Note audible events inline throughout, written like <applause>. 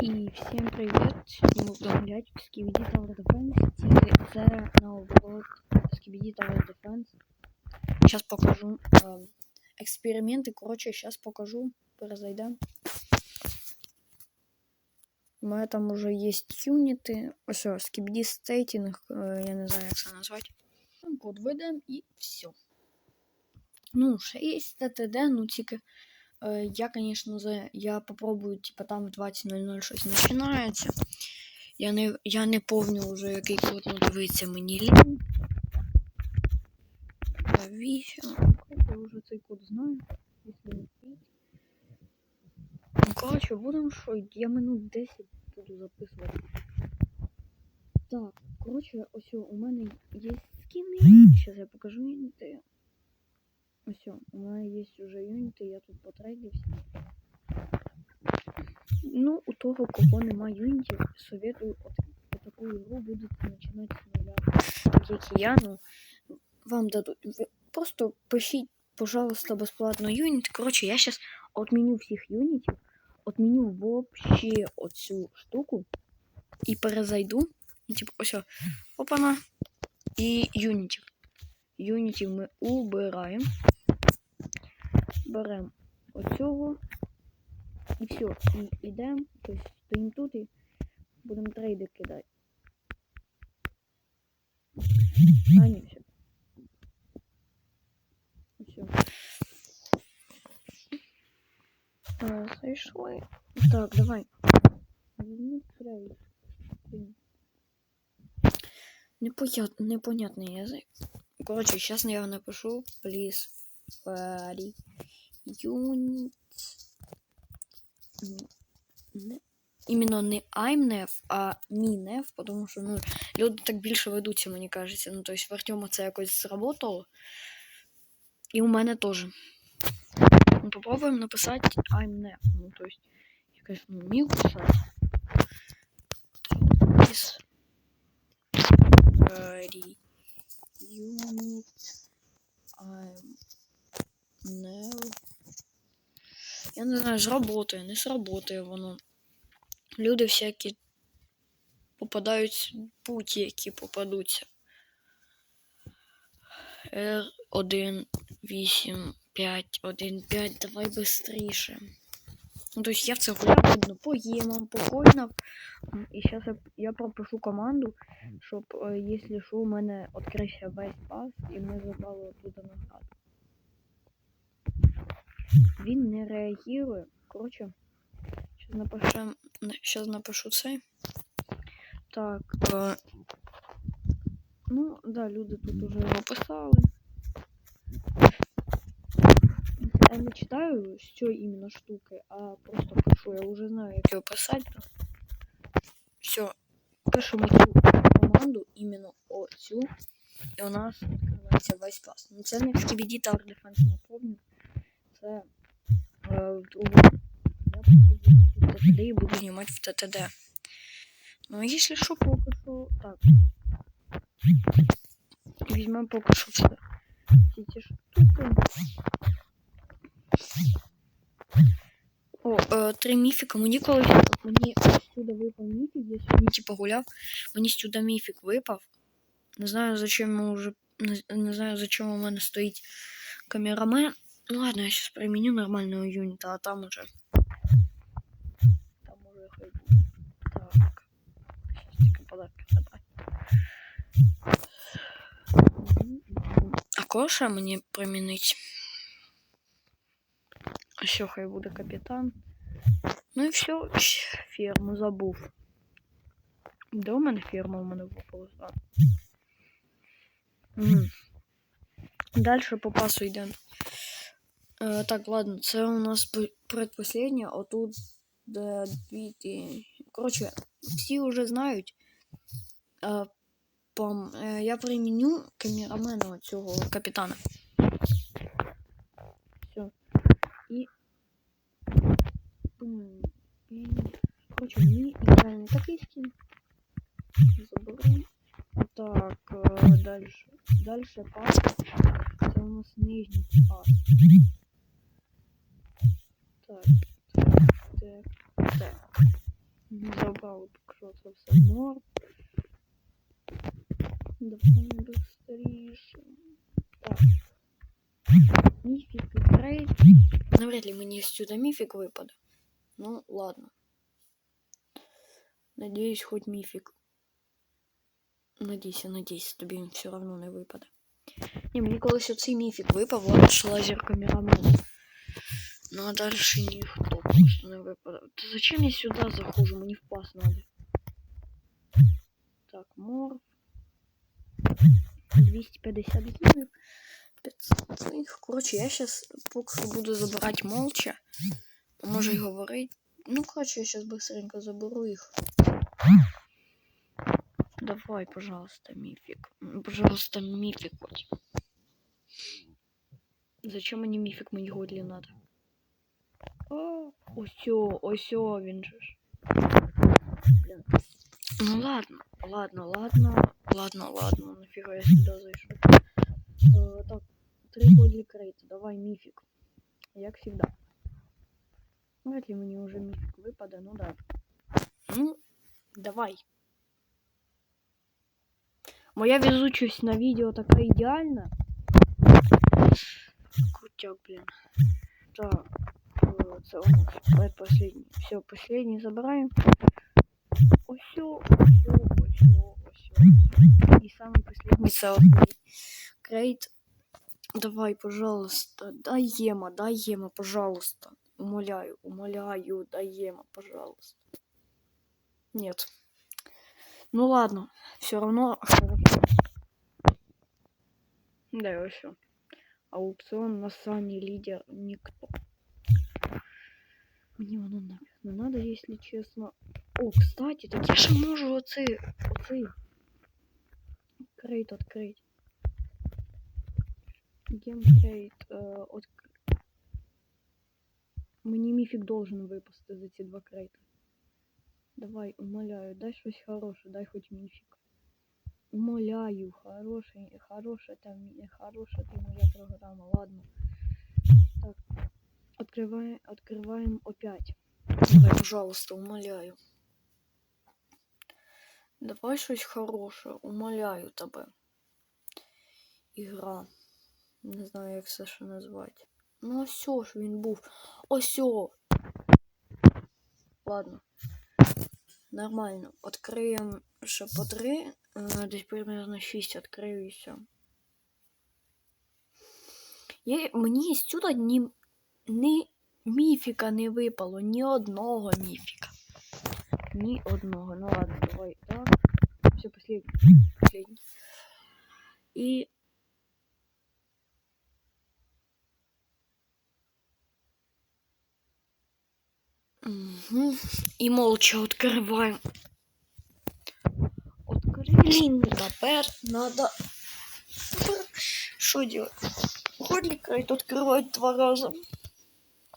І всім привіт! Сьогодні ми будемо гуляти в Skibidi Tower Defense. Тільки це наоборот Skibidi Tower Defense. Сейчас покажу э, експерименти. Коротше, сейчас покажу. Перезайдем. У мене там уже есть юніти. Ось ось, Skibidi Stating, э, я не знаю, як це назвати. Ну, Код введемо і все. Ну, ще є ТТД, ну тільки. Э, Я, конечно, за... я попробую, типа, там в 20.00 щось починається. Я не, я не помню вже, який код, ну дивиться мені. Вісім. Я вже цей код знаю. Ну, коротше, будемо що, я минут 10 буду записувати. Так, коротше, ось у мене є скини. Зараз я покажу. Ось, у мене є вже юніти, я тут потрейдився. Ну, у того, кого нема юнітів, советую от, от таку ігру будете починати з нуля. Так як і я, ну, вам дадуть. Ви просто пишіть, пожалуйста, безплатно юніт. Коротше, я зараз отменю всіх юнітів, отменю вообще оцю штуку і перезайду. Ну, Типу, ось, о, опана. І юнітів. Юнітів ми убираємо. Беремо оцього. І все. І йдемо. Тобто стоїмо тут і будемо трейди кидати. А, ні, все. Все. А, зайшли. Так, давай. Візьми трейд. Непонятный, непонятный язык. Короче, сейчас я напишу, please, party, unit. Не- Іменно не IMNEF, а MINEF, тому що ну, люди так більше ведуться, мені кажеться. Ну, тобто в Артема це якось сработало. І у мене теж. Ну, попробуємо написати IMNEF. Ну, тобто, я, конечно, не вмію писати. Please, party, Я не знаю, зработає, не сработає воно. Люди всякі попадають путі, які попадуться. R1, 8, 5, 1, 5, давай быстріше. Ну, то есть я в це гуляю одно по гемам, по коїнам. І зараз я, я пропишу команду, щоб, е, якщо що, у мене відкрився весь пас, і ми забрали оттуда награду. Він не реагує. Коротше, зараз напишу, зараз напишу цей. Так. Е, ну, да, люди тут уже його писали. Я не читаю з цієї іменно штуки, а просто пишу. Я вже знаю, як його писати. Все. Пишемо цю команду, іменно оцю. І у нас відкривається весь пас. Ну це не в Skibidi Tower Defense, напомню. Це е, в другому. Я походу в ТТД і буду знімати в ТТД. Ну, якщо що, поки що. Так. Візьмемо поки що все. Всі ці штуки. О, е, три міфіка. Мені колись мені сюди випав міфік, я сьогодні типу гуляв. Мені сюди міфік випав. Не знаю, зачем ми уже. Не, не знаю, зачем у мене стоїть камерамен. Ну ладно, я сейчас применю нормального юнита, а там уже. Там уже хай буде. Так. Сейчас тільки подарки забрати. А коша мені примінить. А що хай буде капітан. Ну і все, ферму забув. Де у мене ферма у мене випала? Дальше по пасу йдемо. Е, так, ладно, це у нас п- предпоследнє, а тут де дві ті. Коротше, всі вже знають. Е, пом, е, я приміню камерамена цього капітана. Все. І. М, і- Коротше, мені ідеальний такий скін. Заберу. Так, е, дальше. Дальше пас. Це у нас нижній пас. Так, так, так, так. Ми забрали поки що це все мор. Давай быстріше. Так. Міфік і крейт. Навряд ли мені сюди міфік випаде. Ну, ладно. Надіюсь, хоч міфік. Надійся, надійся, тобі він все одно не випаде. Ні, мені колись оцей міфік випав, от лазер камерамен. Ну а дальше ніхто просто не випаде. Та зачем я сюди заходжу? Мені в пас надо. Так, мор. 250 гривен. 500 їх. Коротше, я сейчас поки що буду забирати молча. Може й говорить. Ну, коротше, я сейчас быстренько заберу їх. Давай, пожалуйста, мифик. М, Пожалуйста, мифик хоть. Зачем мені мифик мені годлі надо? О, осьо, осьо, він же ж. Блін. Ну ладно, ладно, ладно, ладно, ладно, нафіга я сюди зайшов. Е, так, три годлі крейта, давай міфік. Як всегда. Вряд ли мені уже міфік випаде, ну да. Ну, давай. Моя везучість на відео така ідеальна. Крутяк, блін. Так, у нас предпоследний. Все, последний забираем. Осё, осё, осё, осё. И самый последний мій крейт. Давай, пожалуйста, дай ема, дай ема, пожалуйста. Умоляю, умоляю, дай ема, пожалуйста. Нет. Ну ладно, все равно хорошо. Да, и все. Аукцион на Сани лидер никто. Мне воно нафиг не надо, если честно. О, кстати, так я ще можу оцей, оцей крейт открыть. Гемкрейт э, от... Мені міфік должен випасти за ці два крейта. Давай, умоляю, дай щось хороше, дай хоч міфік. Умоляю, хороший, хорошая там, хорошая ты моя программа, ладно. Так, открываем, открываем опять. Давай, пожалуйста, умоляю. Давай щось хороше, умоляю тебе. Ігра. Не знаю, як це ще назвати. Ну ось ж він був. Ось. Ладно. Нормально. Откриємо ще по три. Е, Десь примерно 6 відкрию і все. Я, мені сюди ні, ні міфіка не випало, ні одного міфіка. Ни одного. Ну ладно, давай так. Все, последний. Последний. И... Угу. И молча открываем. Открыли. Теперь надо... Что делать? Ходник открывать два раза.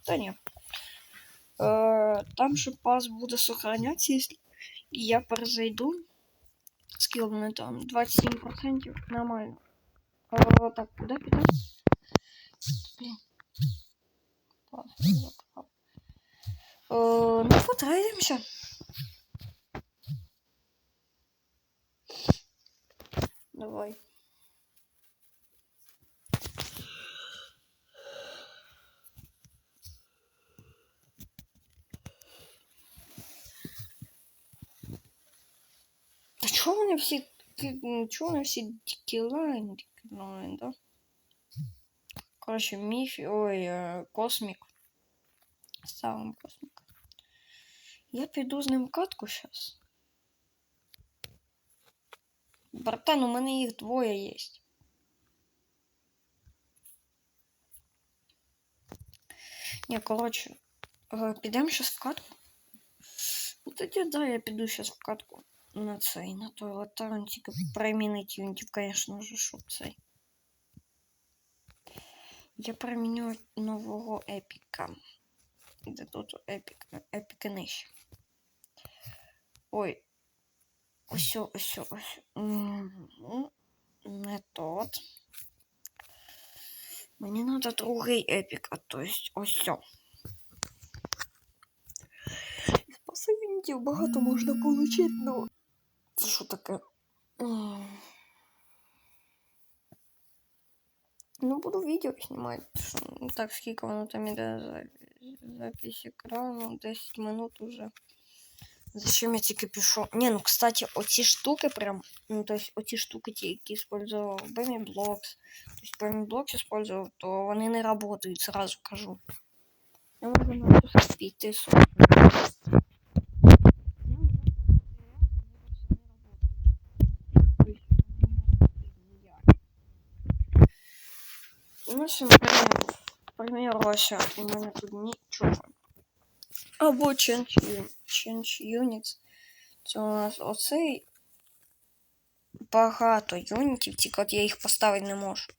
Да нет. Е, Там же пас буде сохранятися, якщо я перезайду. Скільки вони там? 27% нормально. Е, Так, куди піду? Блін. Пас я закрав. Е, Ну, потрейдимося. Давай. Та чого вони всі. ки- Чого вони всі дікілайн, дікілайн, да? Коротше, міфі. Ой, е, космік. Ставим космік. Я піду з ним катку зараз. Братан, у мене їх двоє є. Ні, коротше, е, підемо зараз в катку. Ну тоді да, я піду зараз в катку на цей, на той латарн, тільки примінить юнітів, звісно ж, щоб цей. Я приміню нового епіка. Де тут епік, епіки нижче. Ой. Ось, ось, ось. Мгм. Не тот. Мені надо другий епік, а то есть ось. Спасибо, лайків багато можна отримати, ну. Це що таке? М. Ну, буду відео знімати. що, ну, Так, скільки воно там іде за запись екрану, 10 минут уже. Зачем я тільки пишу? Не, ну, кстати, оці штуки прям, ну, то есть оці штуки, ті, які использовал Bammy Blocks, то есть Bammy Blocks использовал, то вони не работають, сразу кажу. Я можу на це піти собі. Ну, що, наприклад, к примеру, ось у мене тут нічого. Або Change, Uni- change Units. Це у нас оцей багато юнітів, тільки от я їх поставити не можу.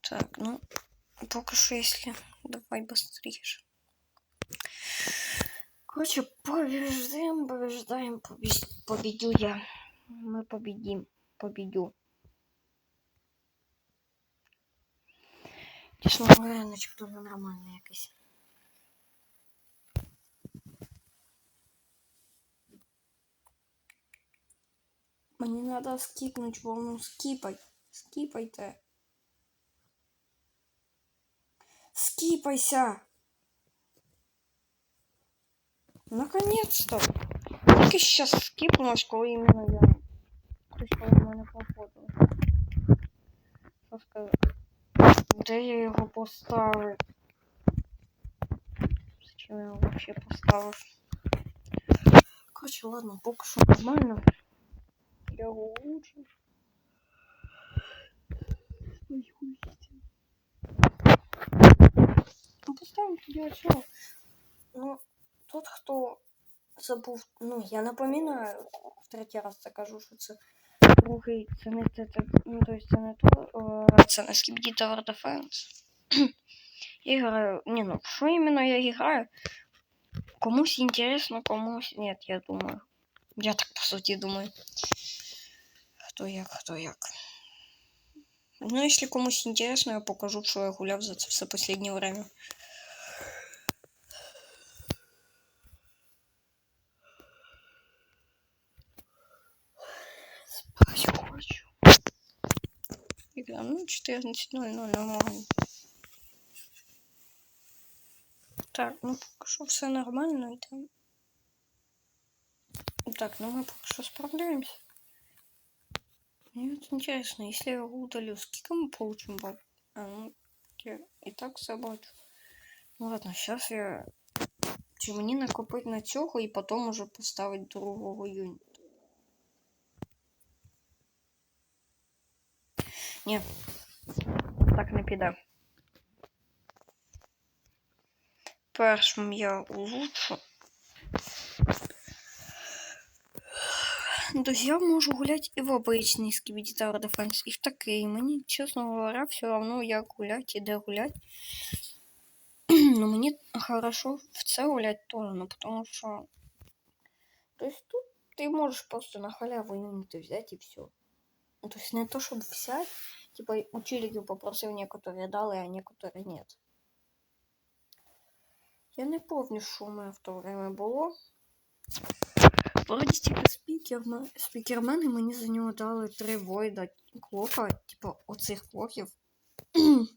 Так, ну, поки що, якщо... Давай быстрее. Короче, побеждаем, побеждаем, победь- победю я. Мы победим, победю. Чесно говоря, начебто нормально якось. Мені надо скипнуть волну. Скипай. Скипайте. Скипайся. Наконец-то. Тільки сейчас скипнулось, коли іменно я. В мене походив. Що я його поставив? Зачем я його вообще поставив? Короче, ладно, поки що нормально. Я его улучшу. Ой, хуй с ним. Ну, поставим тоді оцього. Ну, тот, хто забув, ну, я напоминаю, в третій раз це кажу, що це другий, це не те, ну, то есть це не то, е, це не Skibidi Tower Defense. <clears throat> Я граю, не, ну, що іменно я граю? Комусь интересно, комусь нет, я думаю. Я так, по суті, думаю. Хто як, хто як. Ну, если комусь интересно, я покажу, що я гуляв за це все последнее время. Игра, ну, 14.00 нормально. Так, ну поки що все нормально і там. Так, ну мы пока что справляемся. Мне вот интересно, если я его удалю, сколько мы получим баб? А, ну, я и так все бачу. Ну ладно, сейчас я... Чи мені накопити на цього і потім уже поставити другого юніта? Ні. Так не піде. Першим я улучшу. Тобто я можу гуляти і в обичний Skibidi Tower Defense, і в такий. Мені, чесно говоря, все равно як гулять і де гулять. <clears throat> Но мені хорошо в це гулять тоже, ну потому що. То есть тут ти можеш просто на халяву юніти взяти і все. Ну, то есть не то, щоб взять, типа у челиків попросив некоторые дали, а некоторые нет. Я не помню, що у мене в то время було. Вроді типу спікермен, спікермен і мені за нього дали три войда клока, типу оцих клоків. <clears throat>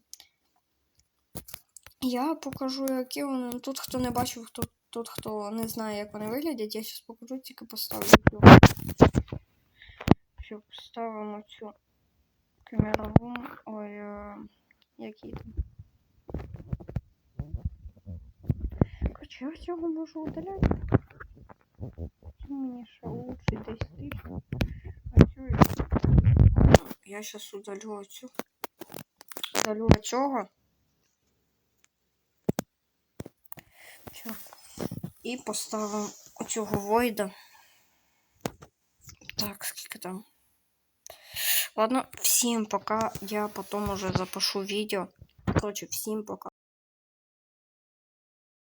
Я покажу, які вони. Ну, Тут хто не бачив, хто тут хто не знає, як вони виглядять, я зараз покажу, тільки поставлю Цю. Все, ставимо цю камерову. Ой, е, які там. Короче, я цього можу удаляти. Мені ще лучше десь тисячу. А цю я... Зараз удалю оцю. Удалю цього. Все. І поставимо оцього войда. Так, скільки там. Ладно, всім пока. Я потом уже запишу відео. Короче, всім пока.